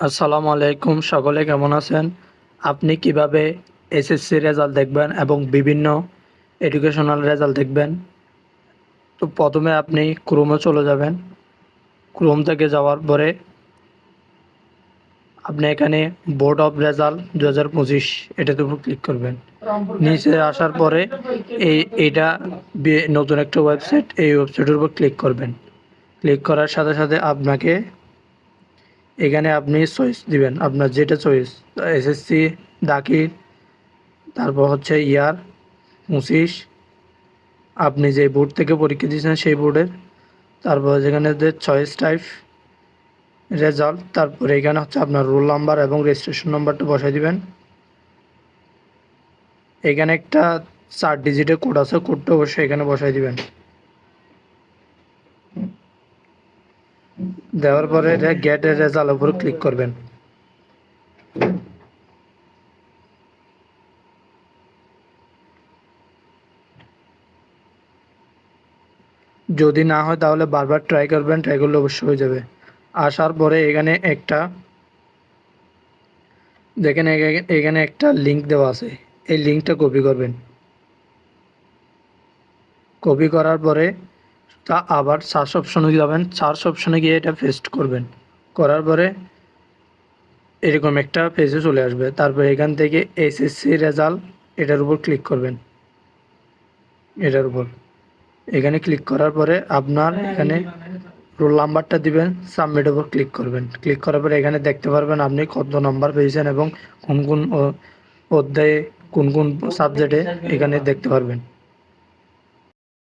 আসসালামু আলাইকুম, সকলে কেমন আছেন? আপনি কীভাবে এসএসসি রেজাল্ট দেখবেন এবং বিভিন্ন এডুকেশনাল রেজাল্ট দেখবেন? তো প্রথমে আপনি ক্রোমে চলে যাবেন। ক্রোম থেকে যাওয়ার পরে আপনি এখানে বোর্ড অফ রেজাল্ট দু হাজার পঁচিশ এটাতে উপর ক্লিক করবেন। নিচে আসার পরে এই এটা নতুন একটা ওয়েবসাইট এই ওয়েবসাইটের উপর ক্লিক করবেন। ক্লিক করার সাথে সাথে আপনাকে এখানে আপনি চয়েস দিবেন। আপনার যেটা চয়েস এসএসসি দাখিল তারপর হচ্ছে ইয়ার, পঁচিশ। আপনি যে বোর্ড থেকে পরীক্ষা দিয়েছেন সেই বোর্ডের তারপর যেখানে চয়েস টাইপ রেজাল্ট তারপরে এখানে হচ্ছে আপনার রোল নাম্বার এবং রেজিস্ট্রেশন নাম্বারটা বসাই দিবেন। এখানে একটা চার ডিজিটের কোড আছে কোডটা অবশ্যই এখানে বসাই দিবেন। দেওয়ার পরে এটা গেট রেজাল্ট উপর ক্লিক করবেন। যদি না হয় তাহলে বারবার ট্রাই করবেন ট্রাই করলে অবশ্যই হয়ে যাবে। আসার পরে এখানে একটা, দেখেন এখানে- একটা লিংক দেওয়া আছে। এই লিঙ্কটা কপি করবেন। কপি করার পরে তা আবার সার্চ অপশনে যাবেন। সার্চ অপশনে গিয়ে এটা পেস্ট করবেন। করার পরে এরকম একটা পেজে চলে আসবে। তারপর এখান থেকে এসএসসি রেজাল্ট এটার উপর ক্লিক করবেন। এটার উপর। এখানে ক্লিক করার পরে আপনার এখানে রোল নাম্বারটা দিবেন সাবমিট উপর ক্লিক করবেন। ক্লিক করার পরে এখানে দেখতে পারবেন আপনি কত নাম্বার পেয়েছেন এবং কোন কোন অধ্যায়ে কোন কোন সাবজেক্টে এখানে দেখতে পারবেন।